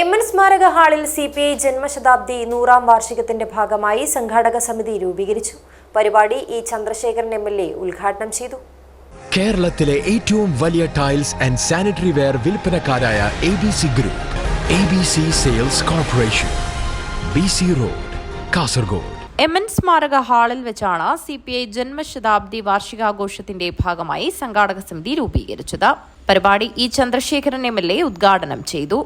M N സ്മാരക ഹാളിൽ C P I ജന്മശതാബ്ദി നൂറാം വാർഷികത്തിന്റെ ഭാഗമായി സംഘാടക സമിതി രൂപീകരിച്ചു. പരിപാടി E Chandrasekharan M L A ഉദ്ഘാടനം ചെയ്തു. കേരളത്തിലെ ഏറ്റവും വലിയ tiles and sanitary ware വിൽപ്പനക്കാരായ A B C group A B C sales corporation B C road Kasaragod. M N സ്മാരക ഹാളിൽ വെച്ചാണ് സി പി ഐ ജന്മശതാബ്ദി വാർഷികാഘോഷത്തിന്റെ ഭാഗമായി സംഘാടക സമിതി രൂപീകരിച്ചത്. പരിപാടി E Chandrasekharan M L A ഉദ്ഘാടനം ചെയ്തു.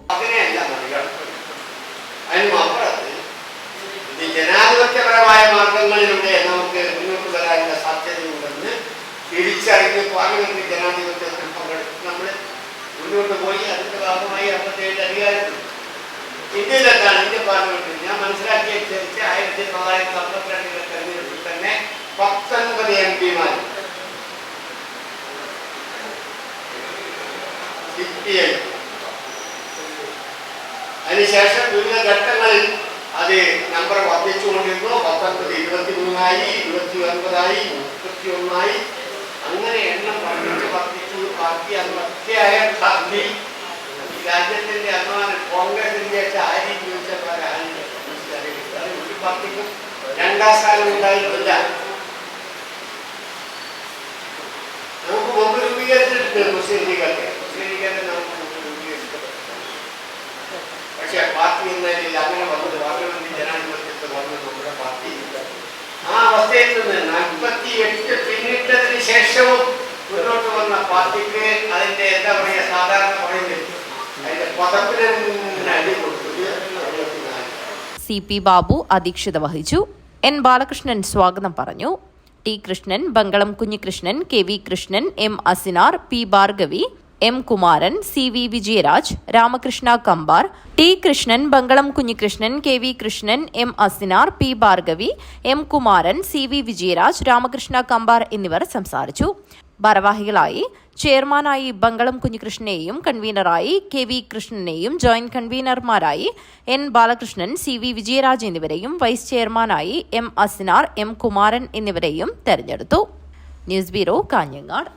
അതിനും അപ്പുറത്ത് ഇത് ജനാധിപത്യപരമായ മാർഗങ്ങളിലൂടെ നമുക്ക് മുന്നോട്ട് വരാനുള്ള സാധ്യതയുണ്ടെന്ന് തിരിച്ചറിഞ്ഞ് പാർലമെന്റ് ജനാധിപത്യത്തിൽ പങ്കെടുത്ത് നമ്മൾ മുന്നോട്ട് പോയി അതിന്റെ ഭാഗമായി അമ്പത്തേഴ് അധികാരത്തിൽ ഇന്ത്യയിലെത്താണ് ഇന്ത്യൻ പാർലമെന്റിൽ ഞാൻ മനസ്സിലാക്കിയനുസരിച്ച് ആയിരത്തി തൊള്ളായിരത്തി അമ്പത്തിരണ്ടിലെ തെരഞ്ഞെടുപ്പിൽ തന്നെ പത്തൊൻപത് എം പിമാർ സി പി ഐ അതിനുശേഷം വിവിധ ഘട്ടങ്ങളിൽ അത് നമ്പർ വർദ്ധിച്ചുകൊണ്ടിരുന്നു. പത്തൊൻപത് ഇരുപത്തി മൂന്നായി ഇരുപത്തി ഒൻപതായി മുപ്പത്തി ഒന്നായി അങ്ങനെ എണ്ണം വർദ്ധിച്ച് വർദ്ധിച്ചു. പാർട്ടി അന്ന് ഒറ്റയായ പാർട്ടി രാജ്യത്തിന്റെ അഭിമാനം കോൺഗ്രസിന്റെ ആരി ചോദിച്ചപ്പോൾ ഒരു പാർട്ടിക്കും രണ്ടാം സ്ഥാനം ഉണ്ടായിരുന്നില്ല. നമുക്ക് മുമ്പ് രൂപീകരിച്ചിട്ടുണ്ട് മുസ്ലിം ലീഗൊക്കെ നമുക്ക് മുമ്പ് രൂപീകരിച്ചിട്ടുണ്ട് എന്നതിൽ അങ്ങനെ വന്നത്. പാർലമെന്റ് ജനാധിപത്യത്തിൽ വന്നത് നമ്മുടെ പാർട്ടി ആ അവസ്ഥയിൽ നിന്ന് നാൽപ്പത്തി എട്ട് പിന്നിട്ടതിന് ശേഷവും മുന്നോട്ട് വന്ന പാർട്ടിക്ക് അതിന്റെ എന്താ പറയുക സാധാരണ പറയുന്നത് അതിന്റെ പദത്തിന് അടി കൊടുത്തു. സി പി ബാബു അധ്യക്ഷത വഹിച്ചു. എൻ ബാലകൃഷ്ണൻ സ്വാഗതം പറഞ്ഞു. T Krishnan Bangalam Kunhikrishnan K V Krishnan M Asinar P Bhargavi M Kumaran C V Vijayaraj Ramakrishna Kambar T Krishnan Bangalam Kunhikrishnan K V Krishnan M Asinar P Bhargavi M Kumaran C V Vijayaraj Ramakrishna Kambar എന്നിവർ സംസാരിച്ചു. ഭാരവാഹികളായി ചെയർമാനായി ബംഗളം കുഞ്ഞികൃഷ്ണനെയും കൺവീനറായി K V കൃഷ്ണനെയും joint കൺവീനർമാരായി N Balakrishnan C V Vijayaraj എന്നിവരെയും vice ചെയർമാനായി M Asinar M Kumaran എന്നിവരെയും തെരഞ്ഞെടുത്തു. News bureau Kanhangad.